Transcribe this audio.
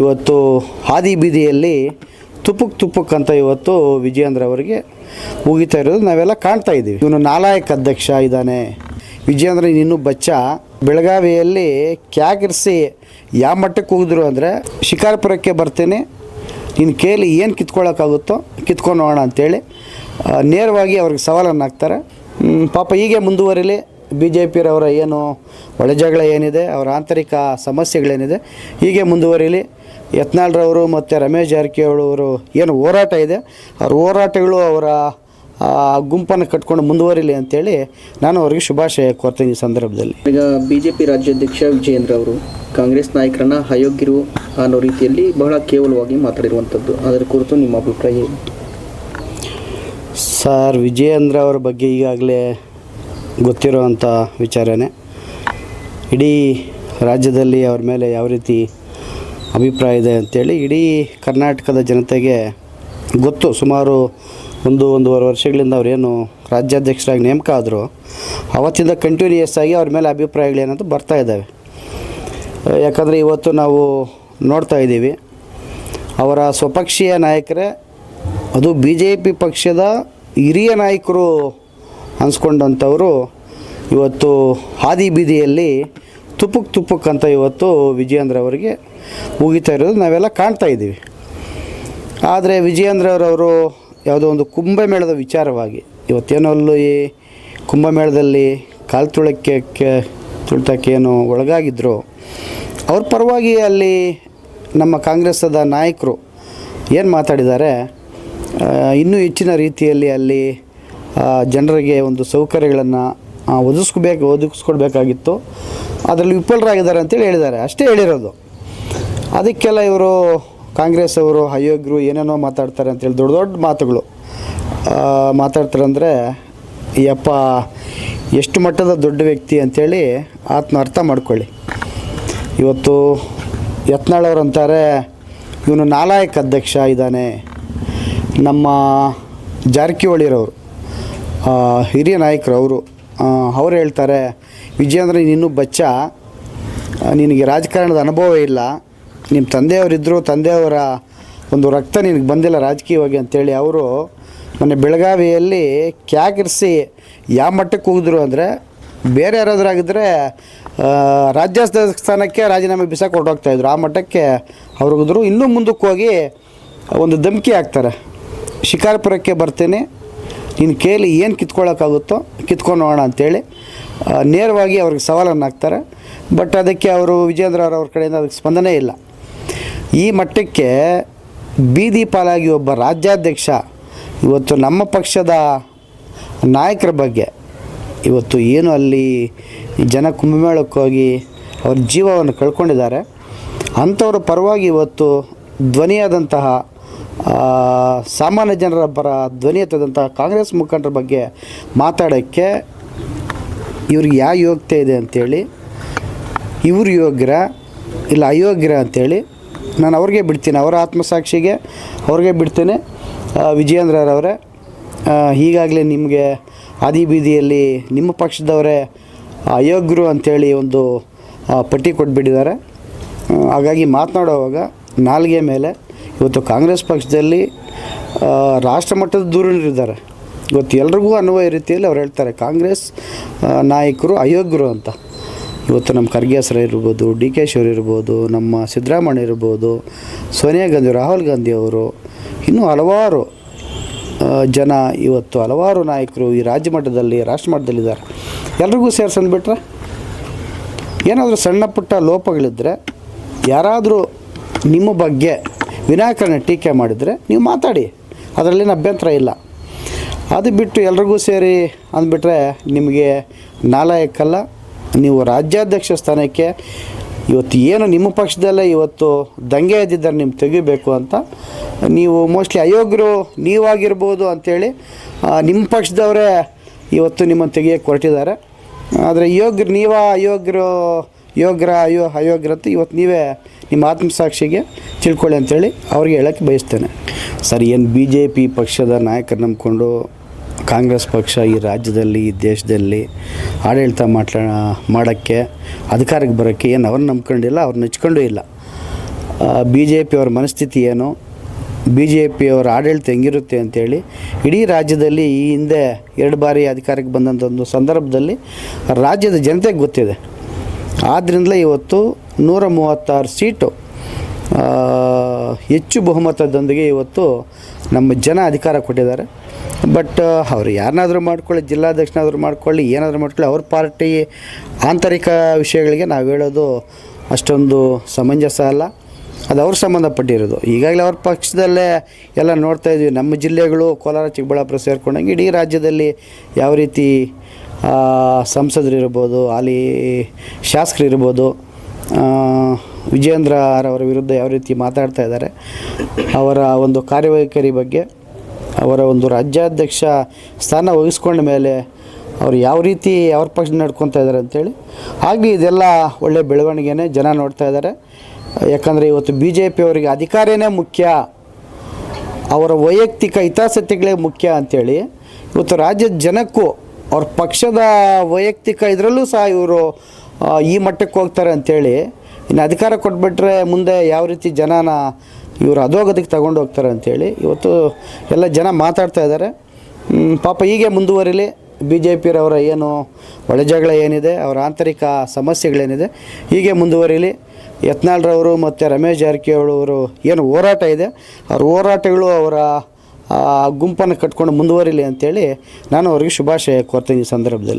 ಇವತ್ತು ಹಾದಿ ಬೀದಿಯಲ್ಲಿ ತುಪ್ಪುಕ್ ತುಪ್ಪುಕ್ ಅಂತ ಇವತ್ತು ವಿಜಯೇಂದ್ರ ಅವರಿಗೆ ಮುಗಿತಾ ಇರೋದು. ನಾವೆಲ್ಲ ಕಾಣ್ತಾ ಇದ್ದೀವಿ. ಇವನು ನಾಲಾಯಕ್ ಅಧ್ಯಕ್ಷ ಇದ್ದಾನೆ. ವಿಜಯೇಂದ್ರ ಇನ್ನೂ ಬಚ್ಚ. ಬೆಳಗಾವಿಯಲ್ಲಿ ಕ್ಯಾಗಿರಿಸಿ ಯಾವ ಮಟ್ಟಕ್ಕೆ ಹೋಗಿದ್ರು ಅಂದರೆ, ಶಿಕಾರಪುರಕ್ಕೆ ಬರ್ತೀನಿ. ನಿನ್ನ ಕೇಳಿ ಏನು ಕಿತ್ಕೊಳ್ಳೋಕ್ಕಾಗುತ್ತೋ ಕಿತ್ಕೊಂಡು ಹೋಗೋಣ ಅಂತೇಳಿ ನೇರವಾಗಿ ಅವ್ರಿಗೆ ಸವಾಲನ್ನು ಹಾಕ್ತಾರೆ. ಪಾಪ ಹೀಗೆ ಮುಂದುವರಿಲಿ. ಬಿ ಜೆ ಪಿರವರ ಏನು ಒಳಜಗಳ ಏನಿದೆ, ಅವರ ಆಂತರಿಕ ಸಮಸ್ಯೆಗಳೇನಿದೆ, ಹೀಗೆ ಮುಂದುವರಿಲಿ. ಯತ್ನಾಳ್ರವರು ಮತ್ತು ರಮೇಶ್ ಜಾರಕಿಹೊಳಿಯವರು ಏನು ಹೋರಾಟ ಇದೆ. ಅವ್ರ ಹೋರಾಟಗಳು ಅವರ ಗುಂಪನ್ನು ಕಟ್ಕೊಂಡು ಮುಂದುವರಿಲಿ ಅಂತೇಳಿ ನಾನು ಅವರಿಗೆ ಶುಭಾಶಯ ಕೋರ್ತೀನಿ ಈ ಸಂದರ್ಭದಲ್ಲಿ. ಈಗ ಬಿ ಜೆ ಪಿ ರಾಜ್ಯಾಧ್ಯಕ್ಷ ವಿಜಯೇಂದ್ರ ಅವರು ಕಾಂಗ್ರೆಸ್ ನಾಯಕರನ್ನ ಅಯೋಗ್ಯರು ಅನ್ನೋ ರೀತಿಯಲ್ಲಿ ಬಹಳ ಕೇವಲವಾಗಿ ಮಾತಾಡಿರುವಂಥದ್ದು. ಅದರ ಕುರಿತು ನಿಮ್ಮ ಅಭಿಪ್ರಾಯ ಏನು? ಸರ್ ವಿಜಯೇಂದ್ರ ಅವರ ಬಗ್ಗೆ ಈಗಾಗಲೇ ಗೊತ್ತಿರುವಂಥ ವಿಚಾರನೇ. ಇಡೀ ರಾಜ್ಯದಲ್ಲಿ ಅವ್ರ ಮೇಲೆ ಯಾವ ರೀತಿ ಅಭಿಪ್ರಾಯ ಇದೆ ಅಂತೇಳಿ ಇಡೀ ಕರ್ನಾಟಕದ ಜನತೆಗೆ ಗೊತ್ತು. ಸುಮಾರು ಒಂದು, ಒಂದೂವರೆ ವರ್ಷಗಳಿಂದ ಅವರೇನು ರಾಜ್ಯಾಧ್ಯಕ್ಷರಾಗಿ ನೇಮಕ ಆದರು. ಅವತ್ತಿಂದ ಕಂಟಿನ್ಯೂಯಸ್ ಆಗಿ ಅವ್ರ ಮೇಲೆ ಅಭಿಪ್ರಾಯಗಳೇನಂತ ಬರ್ತಾ ಇದ್ದಾವೆ. ಯಾಕಂದರೆ ಇವತ್ತು ನಾವು ನೋಡ್ತಾ ಇದ್ದೀವಿ, ಅವರ ಸ್ವಪಕ್ಷೀಯ ನಾಯಕರೇ, ಅದು ಬಿ ಜೆ ಪಿ ಪಕ್ಷದ ಹಿರಿಯ ನಾಯಕರು ಅನ್ಸ್ಕೊಂಡಂಥವರು ಇವತ್ತು ಹಾದಿ ಬೀದಿಯಲ್ಲಿ ತುಪ್ಪುಕ್ ತುಪ್ಪಕ್ಕೆ ಅಂತ ಇವತ್ತು ವಿಜಯೇಂದ್ರ ಅವರಿಗೆ ಮುಗಿತಾ ಇರೋದು. ನಾವೆಲ್ಲ ಕಾಣ್ತಾ ಇದ್ದೀವಿ. ಆದರೆ ವಿಜಯೇಂದ್ರ ಅವರವರು ಯಾವುದೋ ಒಂದು ಕುಂಭಮೇಳದ ವಿಚಾರವಾಗಿ ಇವತ್ತೇನೋ ಅಲ್ಲೂ ಕುಂಭಮೇಳದಲ್ಲಿ ಕಾಲು ತುಳಕ್ಕೆ ತುಳಿತಕ್ಕೆ ಏನು ಒಳಗಾಗಿದ್ದರು ಅವ್ರ ಪರವಾಗಿ ಅಲ್ಲಿ ನಮ್ಮ ಕಾಂಗ್ರೆಸ್ಸದ ನಾಯಕರು ಏನು ಮಾತಾಡಿದ್ದಾರೆ? ಇನ್ನೂ ಹೆಚ್ಚಿನ ರೀತಿಯಲ್ಲಿ ಅಲ್ಲಿ ಜನರಿಗೆ ಒಂದು ಸೌಕರ್ಯಗಳನ್ನು ಒದಗಿಸ್ಕೋಬೇಕು, ಒದಗಿಸ್ಕೊಡ್ಬೇಕಾಗಿತ್ತು. ಅದರಲ್ಲಿ ವಿಫಲರಾಗಿದ್ದಾರೆ ಅಂತೇಳಿ ಹೇಳಿದ್ದಾರೆ. ಅಷ್ಟೇ ಹೇಳಿರೋದು. ಅದಕ್ಕೆಲ್ಲ ಇವರು ಕಾಂಗ್ರೆಸ್ ಅವರು, ಅಯೋಗ್ಯರು ಏನೇನೋ ಮಾತಾಡ್ತಾರೆ ಅಂತೇಳಿ ದೊಡ್ಡ ದೊಡ್ಡ ಮಾತುಗಳು. ಮಾತಾಡ್ತಾರೆ ಅಂದರೆ ಯಪ್ಪ, ಎಷ್ಟು ಮಟ್ಟದ ದೊಡ್ಡ ವ್ಯಕ್ತಿ ಅಂಥೇಳಿ ಆತ್ಮ ಅರ್ಥ ಮಾಡ್ಕೊಳ್ಳಿ. ಇವತ್ತು ಯತ್ನಾಳವ್ರು ಅಂತಾರೆ, ಇವನು ನಾಲಾಯಕ್ ಅಧ್ಯಕ್ಷ ಇದ್ದಾನೆ. ನಮ್ಮ ಜಾರಕಿಹೊಳಿರವರು ಹಿರಿಯ ನಾಯಕರು ಅವರು. ಅವ್ರು ಹೇಳ್ತಾರೆ ವಿಜಯೇಂದ್ರ ನೀನು ಬಚ್ಚ. ನಿನಗೆ ರಾಜಕಾರಣದ ಅನುಭವ ಇಲ್ಲ. ನಿಮ್ಮ ತಂದೆಯವರಿದ್ದರು ತಂದೆಯವರ ಒಂದು ರಕ್ತ ನಿನಗೆ ಬಂದಿಲ್ಲ ರಾಜಕೀಯವಾಗಿ ಅಂತೇಳಿ ಅವರು ಮೊನ್ನೆ ಬೆಳಗಾವಿಯಲ್ಲಿ ಕ್ಯಾಗಿರಿಸಿ ಯಾವ ಮಟ್ಟಕ್ಕೆ ಹೋಗಿದ್ರು ಅಂದರೆ, ಬೇರೆ ಯಾರಾದರೂ ಆಗಿದ್ದರೆ ರಾಜ್ಯ ಸ್ಥಾನಕ್ಕೆ ರಾಜೀನಾಮೆ ಬಿಸಾಕ್ ಹೊರಟೋಗ್ತಾಯಿದ್ರು ಆ ಮಟ್ಟಕ್ಕೆ ಅವ್ರಿಗಿದ್ರು ಇನ್ನೂ ಮುಂದಕ್ಕೆ ಹೋಗಿ ಒಂದು ಧಮಕಿ ಹಾಕ್ತಾರೆ. ಶಿಕಾರ್ಪುರಕ್ಕೆ ಬರ್ತೀನಿ. ನಿನ್ನ ಕೇಳಿ ಏನು ಕಿತ್ಕೊಳ್ಳೋಕ್ಕಾಗುತ್ತೋ ಕಿತ್ಕೊಂಡು ಹೋಗೋಣ ಅಂತೇಳಿ ನೇರವಾಗಿ ಅವ್ರಿಗೆ ಸವಾಲನ್ನು ಹಾಕ್ತಾರೆ. ಬಟ್ ಅದಕ್ಕೆ ಅವರು ವಿಜೇಂದ್ರ ಅವರವ್ರ ಕಡೆಯಿಂದ ಅದಕ್ಕೆ ಸ್ಪಂದನೆ ಇಲ್ಲ. ಈ ಮಟ್ಟಕ್ಕೆ ಬೀದಿ ಪಾಲಾಗಿ ಒಬ್ಬ ರಾಜ್ಯಾಧ್ಯಕ್ಷ ಇವತ್ತು ನಮ್ಮ ಪಕ್ಷದ ನಾಯಕರ ಬಗ್ಗೆ ಇವತ್ತು ಏನು ಅಲ್ಲಿ ಜನ ಕುಂಭಮೇಳಕ್ಕೋಗಿ ಅವ್ರ ಜೀವವನ್ನು ಕಳ್ಕೊಂಡಿದ್ದಾರೆ. ಅಂಥವ್ರ ಪರವಾಗಿ ಇವತ್ತು ಧ್ವನಿಯಾದಂತಹ ಸಾಮಾನ್ಯ ಜನರ ಪರ ಧ್ವನಿ ಎತ್ತದಂಥ ಕಾಂಗ್ರೆಸ್ ಮುಖಂಡರ ಬಗ್ಗೆ ಮಾತಾಡೋಕ್ಕೆ ಇವ್ರಿಗೆ ಯಾವ ಯೋಗ್ಯತೆ ಇದೆ ಅಂಥೇಳಿ ಇವರು ಯೋಗ್ಯರ ಇಲ್ಲ ಅಯೋಗ್ಯರ ಅಂಥೇಳಿ ನಾನು ಅವ್ರಿಗೆ ಬಿಡ್ತೀನಿ, ಅವರ ಆತ್ಮಸಾಕ್ಷಿಗೆ ಅವ್ರಿಗೆ ಬಿಡ್ತೇನೆ. ವಿಜಯೇಂದ್ರರವರೇ ಈಗಾಗಲೇ ನಿಮಗೆ ಆದಿ ಬೀದಿಯಲ್ಲಿ ನಿಮ್ಮ ಪಕ್ಷದವರೇ ಅಯೋಗ್ಯರು ಅಂಥೇಳಿ ಒಂದು ಪಟ್ಟಿ ಕೊಟ್ಬಿಟ್ಟಿದ್ದಾರೆ. ಹಾಗಾಗಿ ಮಾತನಾಡುವಾಗ ನಾಲ್ಗೆ ಮೇಲೆ ಇವತ್ತು ಕಾಂಗ್ರೆಸ್ ಪಕ್ಷದಲ್ಲಿ ರಾಷ್ಟ್ರ ಮಟ್ಟದ ದೂರನಿರಿದ್ದಾರೆ ಇವತ್ತು ಎಲ್ರಿಗೂ ಅನ್ವಯ ರೀತಿಯಲ್ಲಿ ಅವ್ರು ಹೇಳ್ತಾರೆ, ಕಾಂಗ್ರೆಸ್ ನಾಯಕರು ಅಯೋಗ್ಯರು ಅಂತ. ಇವತ್ತು ನಮ್ಮ ಖರ್ಗೆ ಸರ್ ಇರ್ಬೋದು, ಡಿ ಕೆ ಶಿವರ್ ಇರ್ಬೋದು, ನಮ್ಮ ಸಿದ್ದರಾಮಯ್ಯ ಇರ್ಬೋದು, ಸೋನಿಯಾ ಗಾಂಧಿ, ರಾಹುಲ್ ಗಾಂಧಿ ಅವರು, ಇನ್ನೂ ಹಲವಾರು ಜನ ಇವತ್ತು ಹಲವಾರು ನಾಯಕರು ಈ ರಾಜ್ಯ ಮಟ್ಟದಲ್ಲಿ, ರಾಷ್ಟ್ರ ಮಟ್ಟದಲ್ಲಿದ್ದಾರೆ ಎಲ್ರಿಗೂ ಸೇರ್ಸಂದ್ಬಿಟ್ರೆ ಏನಾದರೂ ಸಣ್ಣ ಪುಟ್ಟ ಲೋಪಗಳಿದ್ದರೆ ಯಾರಾದರೂ ನಿಮ್ಮ ಬಗ್ಗೆ ವಿನಾಕಾರಣ ಟೀಕೆ ಮಾಡಿದರೆ ನೀವು ಮಾತಾಡಿ. ಅದರಲ್ಲಿನ ಅಭ್ಯಂತರ ಇಲ್ಲ. ಅದು ಬಿಟ್ಟು ಎಲ್ರಿಗೂ ಸೇರಿ ಅಂದ್ಬಿಟ್ರೆ ನಿಮಗೆ ನಾಲಾಯಕ್ಕಲ್ಲ. ನೀವು ರಾಜ್ಯಾಧ್ಯಕ್ಷ ಸ್ಥಾನಕ್ಕೆ ಇವತ್ತು ಏನು ನಿಮ್ಮ ಪಕ್ಷದಲ್ಲೇ ಇವತ್ತು ದಂಗೆ ಎದ್ದಿದ್ದಾರೆ ನಿಮ್ಗೆ ತೆಗಿಬೇಕು ಅಂತ ನೀವು ಮೋಸ್ಟ್ಲಿ ಅಯೋಗ್ಯರು ನೀವಾಗಿರ್ಬೋದು ಅಂಥೇಳಿ ನಿಮ್ಮ ಪಕ್ಷದವರೇ ಇವತ್ತು ನಿಮ್ಮನ್ನು ತೆಗಿಯೋಕ್ಕೆ ಹೊರಟಿದ್ದಾರೆ. ಆದರೆ ಯೋಗ್ಯರು ನೀವ ಅಯೋಗ್ಯರು ಯೋಗ್ಯರ ಅಯೋ ಅಯೋಗ್ಯರ ಅಂತ ಇವತ್ತು ನೀವೇ ನಿಮ್ಮ ಆತ್ಮಸಾಕ್ಷಿಗೆ ತಿಳ್ಕೊಳ್ಳಿ ಅಂತೇಳಿ ಅವ್ರಿಗೆ ಹೇಳೋಕ್ಕೆ ಬಯಸ್ತೇನೆ. ಸರ್, ಏನು ಬಿ ಜೆ ಪಿ ಪಕ್ಷದ ನಾಯಕರು ನಂಬಿಕೊಂಡು ಕಾಂಗ್ರೆಸ್ ಪಕ್ಷ ಈ ರಾಜ್ಯದಲ್ಲಿ, ಈ ದೇಶದಲ್ಲಿ ಆಡಳಿತ ಮಾಟ್ಲಾ ಮಾಡೋಕ್ಕೆ, ಅಧಿಕಾರಕ್ಕೆ ಬರೋಕ್ಕೆ ಏನು ಅವ್ರನ್ನ ನಂಬ್ಕೊಂಡಿಲ್ಲ, ಅವ್ರನ್ನ ನೆಚ್ಕೊಂಡು ಇಲ್ಲ. ಬಿ ಜೆ ಪಿಯವ್ರ ಮನಸ್ಥಿತಿ ಏನು? ಬಿ ಜೆ ಪಿಯವ್ರ ಆಡಳಿತ ಹೆಂಗಿರುತ್ತೆ ಅಂತೇಳಿ ಇಡೀ ರಾಜ್ಯದಲ್ಲಿ ಈ ಹಿಂದೆ ಎರಡು ಬಾರಿ ಅಧಿಕಾರಕ್ಕೆ ಬಂದಂಥ ಒಂದು ಸಂದರ್ಭದಲ್ಲಿ ರಾಜ್ಯದ ಜನತೆಗೆ ಗೊತ್ತಿದೆ. ಆದ್ದರಿಂದಲೇ ಇವತ್ತು ನೂರ ಮೂವತ್ತಾರು ಸೀಟು ಹೆಚ್ಚು ಬಹುಮತದೊಂದಿಗೆ ಇವತ್ತು ನಮ್ಮ ಜನ ಅಧಿಕಾರ ಕೊಟ್ಟಿದ್ದಾರೆ. ಬಟ್ ಅವ್ರು ಯಾರನ್ನಾದರೂ ಮಾಡ್ಕೊಳ್ಳಿ, ಜಿಲ್ಲಾಧ್ಯಕ್ಷನಾದರೂ ಮಾಡ್ಕೊಳ್ಳಿ, ಏನಾದರೂ ಮಾಡ್ಕೊಳ್ಳಿ, ಅವ್ರ ಪಾರ್ಟಿ ಆಂತರಿಕ ವಿಷಯಗಳಿಗೆ ನಾವು ಹೇಳೋದು ಅಷ್ಟೊಂದು ಸಮಂಜಸ ಅಲ್ಲ. ಅದು ಅವ್ರ ಸಂಬಂಧಪಟ್ಟಿರೋದು. ಈಗಾಗಲೇ ಅವ್ರ ಪಕ್ಷದಲ್ಲೇ ಎಲ್ಲ ನೋಡ್ತಾ ಇದ್ವಿ. ನಮ್ಮ ಜಿಲ್ಲೆಗಳು ಕೋಲಾರ, ಚಿಕ್ಕಬಳ್ಳಾಪುರ ಸೇರ್ಕೊಂಡಂಗೆ ಇಡೀ ರಾಜ್ಯದಲ್ಲಿ ಯಾವ ರೀತಿ ಆ, ಸಂಸದರಿರ್ಬೋದು ಅಲ್ಲಿ ಶಾಸಕರಿರ್ಬೋದು ಇರ್ಬೋದು ವಿಜೇಂದ್ರ ಅವರ ವಿರುದ್ಧ ಯಾವ ರೀತಿ ಮಾತಾಡ್ತಾ ಇದ್ದಾರೆ ಅವರ ಒಂದು ಕಾರ್ಯವೈಖರಿ ಬಗ್ಗೆ ಅವರ ಒಂದು ರಾಜ್ಯಾಧ್ಯಕ್ಷ ಸ್ಥಾನ ವಹಿಸ್ಕೊಂಡ ಮೇಲೆ ಅವ್ರು ಯಾವ ರೀತಿ ಅವ್ರ ಪಕ್ಷ ನಡ್ಕೊತಾ ಇದ್ದಾರೆ ಅಂತೇಳಿ ಹಾಗೆ ಇದೆಲ್ಲ ಒಳ್ಳೆ ಬೆಳವಣಿಗೆನೇ ಜನ ನೋಡ್ತಾ ಇದ್ದಾರೆ. ಯಾಕಂದರೆ ಇವತ್ತು ಬಿ ಜೆ ಪಿಯವರಿಗೆ ಅಧಿಕಾರನೇ ಮುಖ್ಯ ಅವರ ವೈಯಕ್ತಿಕ ಹಿತಾಸಕ್ತಿಗಳೇ ಮುಖ್ಯ ಅಂಥೇಳಿ ಇವತ್ತು ರಾಜ್ಯದ ಜನಕ್ಕೂ ಅವ್ರ ಪಕ್ಷದ ವೈಯಕ್ತಿಕ ಇದರಲ್ಲೂ ಸಹ ಇವರು ಈ ಮಟ್ಟಕ್ಕೆ ಹೋಗ್ತಾರೆ ಅಂಥೇಳಿ ಇನ್ನು ಅಧಿಕಾರ ಕೊಟ್ಬಿಟ್ರೆ ಮುಂದೆ ಯಾವ ರೀತಿ ಜನನ ಇವರು ಅಧೋಗತಿಗೆ ತಗೊಂಡು ಹೋಗ್ತಾರೆ ಅಂಥೇಳಿ ಇವತ್ತು ಎಲ್ಲ ಜನ ಮಾತಾಡ್ತಾ ಇದ್ದಾರೆ. ಪಾಪ ಹೀಗೆ ಮುಂದುವರಿಲಿ. ಬಿ ಜೆ ಪಿರವರ ಏನು ಒಳಜಗಳ ಏನಿದೆ, ಅವರ ಆಂತರಿಕ ಸಮಸ್ಯೆಗಳೇನಿದೆ, ಹೀಗೆ ಮುಂದುವರಿಲಿ. ಯತ್ನಾಳ್ರವರು ಮತ್ತು ರಮೇಶ್ ಜಾರಕಿಹೊಳಿ ಅವರು ಏನು ಹೋರಾಟ ಇದೆ. ಅವ್ರ ಹೋರಾಟಗಳು ಅವರ ಆ, ಗುಂಪನ್ನು ಕಟ್ಕೊಂಡು ಮುಂದುವರಿಲಿ ಅಂತೇಳಿ ನಾನು ಅವರಿಗೆ ಶುಭಾಶಯ ಕೋರ್ತೀನಿ ಈ ಸಂದರ್ಭದಲ್ಲಿ.